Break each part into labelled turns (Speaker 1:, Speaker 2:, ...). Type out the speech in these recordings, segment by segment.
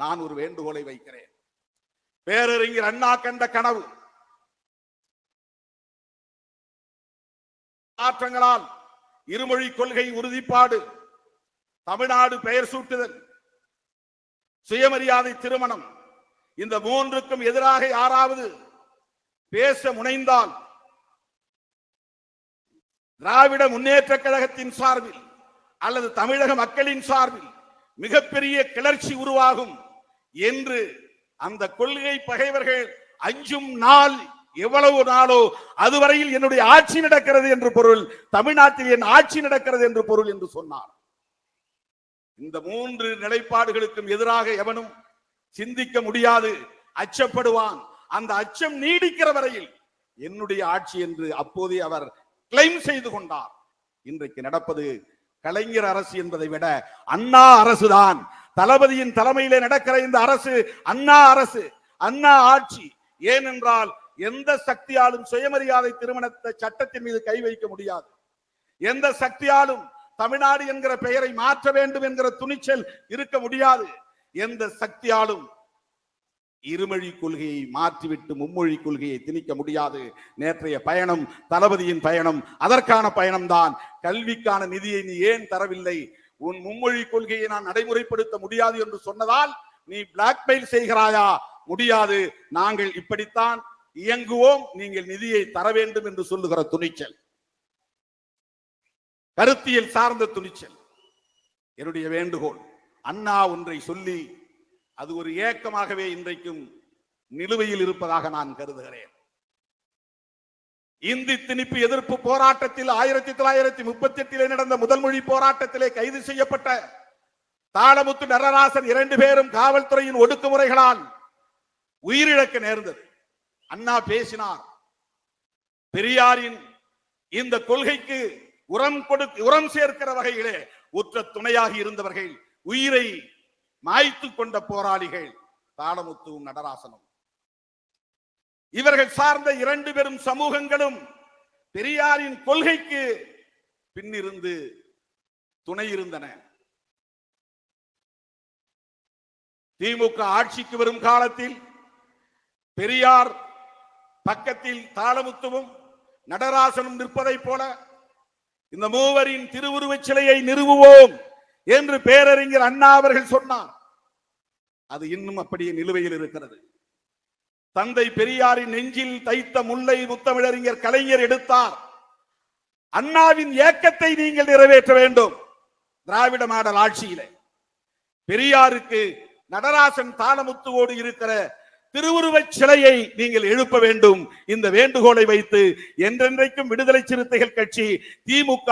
Speaker 1: நான் ஒரு வேண்டுகோளை வைக்கிறேன். பேரறிஞர் அண்ணா கண்ட கனவு. மாற்றங்களால் இருமொழி கொள்கை உறுதிப்பாடு தமிழ்நாடு பெயர் சூட்டுதல் சுயமரியாதை திருமணம் இந்த மூன்றுக்கும் எதிராக யாராவது பேச முனைந்தால் திராவிட முன்னேற்ற கழகத்தின் சார்பில் அல்லது தமிழக மக்களின் சார்பில் மிகப்பெரிய கிளர்ச்சி உருவாகும். என்று அந்த கொள்கை பகைவர்கள் அஞ்சும் நாள் எவ்வளவு நாளோ அதுவரையில் என்னுடைய ஆட்சி நடக்கிறது என்று பொருள் தமிழ்நாட்டில் என் ஆட்சி நடக்கிறது என்று பொருள் என்று சொன்னார். இந்த மூன்று நிலைப்பாடுகளுக்கும் எதிராக எவனும் சிந்திக்க முடியாது அச்சப்படுவான். அந்த அச்சம் நீடிக்கிற வரையில் என்னுடைய ஆட்சி என்று அப்போதே அவர் கிளைம் செய்து கொண்டார். இன்றைக்கு நடப்பது கலைஞர் அரசு என்பதை விட அண்ணா அரசுதான். தளபதியின் தலைமையிலே நடக்கிற இந்த அரசு அண்ணா அரசு அண்ணா ஆட்சி. ஏனென்றால் எந்த சக்தியாலும் சுயமரியாதை திருமணத்தை சட்டத்தின் மீது கை வைக்க முடியாது. எந்த சக்தியாலும் தமிழ்நாடு என்கிற பெயரை மாற்ற வேண்டும் என்கிற துணிச்சல் இருக்க முடியாது. எந்த சக்தியாலும் இருமொழி கொள்கையை மாற்றிவிட்டு மும்மொழி கொள்கையை திணிக்க முடியாது. நேற்றைய பயணம் தளபதியின் பயணம் அதற்கான பயணம்தான். கல்விக்கான நிதியை நீ ஏன் தரவில்லை? உன் மும்மொழி கொள்கையை நான் நடைமுறைப்படுத்த முடியாது என்று சொன்னதால் நீ பிளாக்மெயில் செய்கிறாயா? முடியாது. நாங்கள் இப்படித்தான் இயங்குவோம். நீங்கள் நிதியை தர வேண்டும் என்று சொல்லுகிற துணிச்சல். கருத்தியல் சார்ந்த துணிச்சல். என்னுடைய வேண்டுகோள். அண்ணா ஒன்றை சொல்லி அது ஒரு ஏக்கமாகவே இன்றைக்கும் நிலுவையில் இருப்பதாக நான் கருதுகிறேன். இந்தி திணிப்பு எதிர்ப்பு போராட்டத்தில் ஆயிரத்தி தொள்ளாயிரத்தி முப்பத்தி எட்டிலே நடந்த முதல் மொழி போராட்டத்திலே கைது செய்யப்பட்ட தாளமுத்து நடராசன் இரண்டு பேரும் காவல்துறையின் ஒடுக்குமுறைகளால் உயிரிழக்க நேர்ந்தது. அண்ணா பேசினார் பெரியாரின் இந்த கொள்கைக்கு உரம் கொடு உரம் சேர்க்கிற வகையிலே உற்ற துணையாக இருந்தவர்கள் உயிரை மாய்த்து கொண்ட போராளிகள் தாளமுத்துவும் நடராசனும். இவர்கள் சார்ந்த இரண்டு பெரும் சமூகங்களும் பெரியாரின் கொள்கைக்கு பின்னிருந்து துணை இருந்தன. திமுக ஆட்சிக்கு வரும் காலத்தில் பெரியார் பக்கத்தில் தாளமுத்துவும் நடராசனும் நிற்பதைப் போல இந்த மூவரின் திருவுருவச் சிலையை நிறுவுவோம் என்று பேரறிஞர் அண்ணா அவர்கள் சொன்னார். அது இன்னும் அப்படியே நிலுவையில் இருக்கிறது. தந்தை பெரியாரின் நெஞ்சில் தைத்த முல்லை முத்தமிழறிஞர் கலைஞர் எடுத்தார். அண்ணாவின் ஏக்கத்தை நீங்கள் நிறைவேற்ற வேண்டும். திராவிட மாடல் ஆட்சியிலே. பெரியாருக்கு நடராசன் தாளமுத்துவோடு இருக்கிற திருவுருவச் சிலையை நீங்கள் எழுப்ப வேண்டும். இந்த வேண்டுகோளை வைத்து என்றென்றைக்கும் விடுதலை சிறுத்தைகள் கட்சி திமுக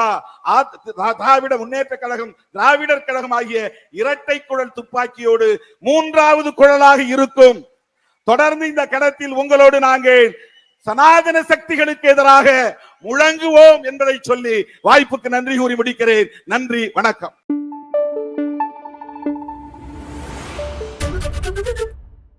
Speaker 1: திராவிட முன்னேற்ற கழகம் திராவிடர் கழகம் ஆகிய இரட்டை குழல் துப்பாக்கியோடு மூன்றாவது குழலாக இருக்கும். தொடர்ந்து இந்த கடத்தில் உங்களோடு நாங்கள் சனாதன சக்திகளுக்கு எதிராக முழங்குவோம் என்பதை சொல்லி வாய்ப்புக்கு நன்றி கூறி முடிக்கிறேன். நன்றி வணக்கம்.